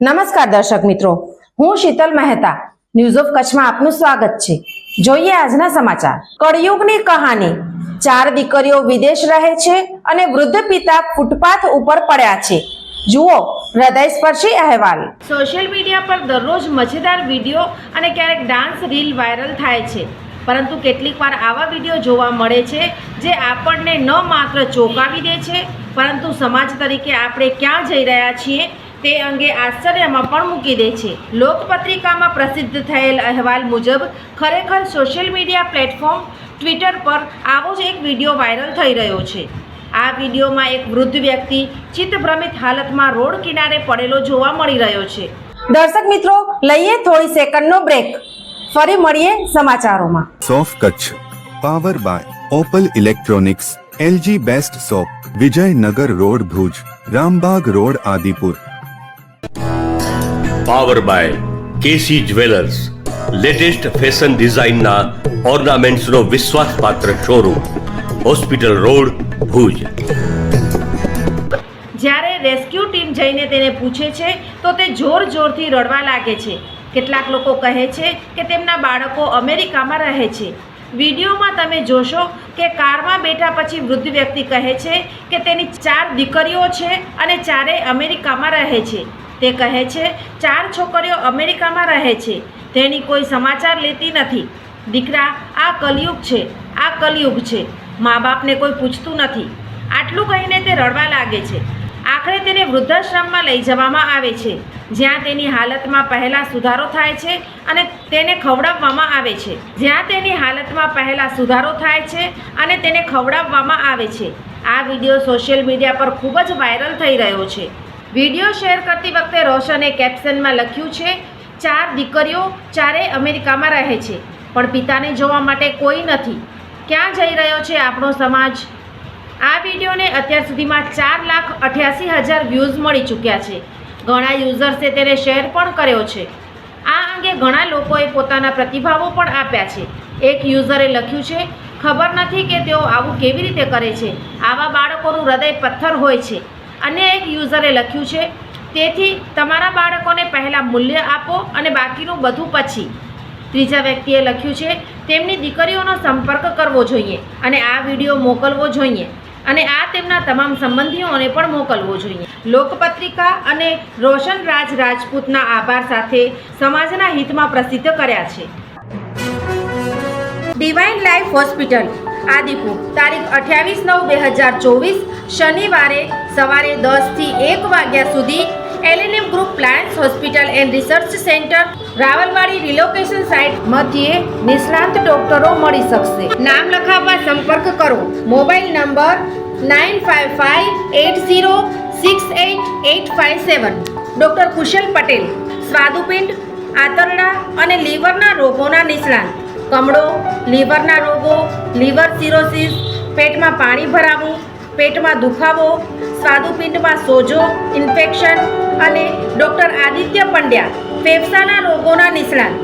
નમસ્કાર દર્શક મિત્રો, હું શીતલ મહેતા ન્યૂઝ ઓફ કચ્છમાં આપનું સ્વાગત છે. જોઈએ આજના સમાચાર. કળિયુગની કહાની. ચાર દીકરીઓ વિદેશ રહે છે અને વૃદ્ધ પિતા ફૂટપાથ ઉપર પડ્યા છે. જુઓ હૃદયસ્પર્શી અહેવાલ. સોશિયલ મીડિયા પર દરરોજ મજેદાર વીડિયો અને ક્યારેક ડાન્સ રીલ વાયરલ થાય છે. પરંતુ કેટલીક વાર આવા વીડિયો જોવા મળે છે જે આપણને ન માત્ર ચોંકાવી દે છે, પરંતુ સમાજ તરીકે આપણે ક્યાં જઈ રહ્યા છીએ તે અંગે આશ્ચર્યમાં પણ મૂકી દે છે. લોકપત્રિકામાં પ્રસિદ્ધ થયેલ અહેવાલ મુજબ ખરેખર સોશિયલ મીડિયા પ્લેટફોર્મ ટ્વિટર પર આવો જ એક વીડિયો વાયરલ થઈ રહ્યો છે. આ વિડીયોમાં એક વૃદ્ધ વ્યક્તિ ચિત્તભ્રમિત હાલતમાં રોડ કિનારે પડેલો જોવા મળી રહ્યો છે. દર્શક મિત્રો લઈએ થોડી સેકન્ડનો બ્રેક. ફરી મળીએ સમાચારોમાં. સોફ Kutch power by Opal electronics LG best shop Vijaynagar road Bhuj Rambagh road Adipur. Power by KC jewellers latest fashion ડિઝાઇનના ઓર્નામેન્ટ્સનો વિશ્વાસપાત્ર શોરૂમ હોસ્પિટલ રોડ ભુજ જ્યારે રેસ્ક્યુ ટીમ જઈને તેને પૂછે છે, તો તે જોર જોરથી રડવા લાગે છે. કેટલાક લોકો કહે છે કે તેમના બાળકો અમેરિકામાં રહે છે. વિડીયોમાં તમે જોશો કે કારમાં બેઠા પછી વૃદ્ધ વ્યક્તિ કહે છે કે તેની ચાર દીકરીઓ છે અને ચારેય અમેરિકામાં રહે છે. તે કહે છે, ચાર છોકરીઓ અમેરિકામાં રહે છે. તેની કોઈ સમાચાર લેતી નથી. દીકરા, આ કલયુગ છે, આ કલયુગ છે. મા બાપને કોઈ પૂછતું નથી. આટલું કહીને તે રડવા લાગે છે. આખરે તેને વૃદ્ધાશ્રમમાં લઈ જવામાં આવે છે, જ્યાં તેની હાલતમાં પહેલાં સુધારો થાય છે અને તેને ખવડાવવામાં આવે છે. જ્યાં તેની હાલતમાં પહેલાં સુધારો થાય છે અને તેને ખવડાવવામાં આવે છે. આ વીડિયો સોશિયલ મીડિયા પર ખૂબ જ વાયરલ થઈ રહ્યો છે. વીડિયો શેર કરતી વખતે રોશને કેપ્શનમાં લખ્યું છે, ચાર દીકરીઓ ચારેય અમેરિકામાં રહે છે, પણ પિતાને જોવા માટે કોઈ નથી. ક્યાં જઈ રહ્યો છે આપણો સમાજ? આ વિડીયોને અત્યાર સુધીમાં ચાર લાખ અઠ્યાસી હજાર વ્યૂઝ મળી ચૂક્યા છે. ઘણા યુઝર્સે તેને શેર પણ કર્યો છે. આ અંગે ઘણા લોકોએ પોતાના પ્રતિભાવો પણ આપ્યા છે. એક યુઝરે લખ્યું છે, ખબર નથી કે તેઓ આવું કેવી રીતે કરે છે. આવા બાળકોનું હૃદય પથ્થર હોય છે. અન્ય એક યુઝરે લખ્યું છે, તેથી તમારા બાળકોને પહેલાં મૂલ્ય આપો અને બાકીનું બધું પછી. ત્રીજા વ્યક્તિએ લખ્યું છે, તેમની દીકરીઓનો સંપર્ક કરવો જોઈએ અને આ વીડિયો મોકલવો જોઈએ અને આ તેમના તમામ સંબંધીઓને પણ મોકલવો જોઈએ. લોકપત્રિકા અને રોશન રાજ રાજપૂતના આભાર સાથે સમાજના હિતમાં પ્રસિદ્ધ કર્યા છે. Divine life hospital Adipur. તારીખ અઠ્યાવીસ નવ બે હજાર ચોવીસ, શનિવારે સવારે દસથી એક વાગ્યા સુધી LNM group plans hospital and research centre Rawalwadi relocation site મધ્યે નિષ્ણાંત ડોક્ટરો મળી શકશે. નામ લખાવવા સંપર્ક કરો. Mobile number nine five five eight zero six eight eight five seven. Doctor Kushal Patel, સ્વાદુપિંડ, આંતરડા અને લીવરના રોગોના નિષ્ણાંત. કમળો, લીવરના રોગો, લીવર સિરોસિસ, પેટમાં પાણી ભરાવું, પેટમાં દુખાવો, સ્વાદુપિંડમાં સોજો, ઇન્ફેક્શન અને ડૉક્ટર આદિત્ય પંડ્યા ફેફસાના રોગોના નિષ્ણાત.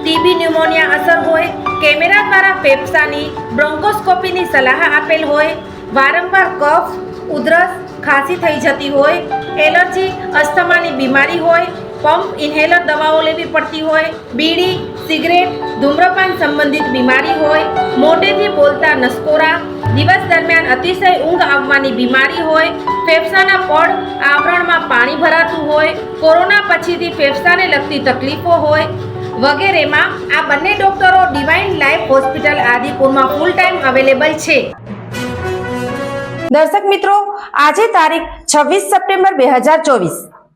ટીબી ન્યુમોનિયા અસર હોય, કેમેરા દ્વારા ફેફસાની બ્રોન્કોસ્કોપીની સલાહ આપેલ હોય, વારંવાર કફ, ઉધરસ ખાંસી થઈ જતી હોય, એલર્જી, અસ્થમાની બીમારી હોય પંપ, ઇન્હેલર દવાઓ લેવી પડતી હોય, બીડી, સિગરેટ, ધૂમ્રપાન સંબંધિત બીમારી હોય મોઢેથી બોલતા નસકોરા, દિવસ દરમિયાન અતિશય ઊંઘ આવવાની બીમારી હોય, ફેફસાના પડ, આવરણમાં પાણી ભરાતું હોય, કોરોના પછીથી ફેફસાને લગતી તકલીફો હોય, વગેરેમાં આ બંને ડોક્ટરો ડિવાઇન લાઈફ હોસ્પિટલ આદિપુરમાં ફૂલ ટાઈમ અવેલેબલ છે. દર્શક મિત્રો, આજે તારીખ છવ્વીસ સપ્ટેમ્બર બે હજાર ચોવીસ.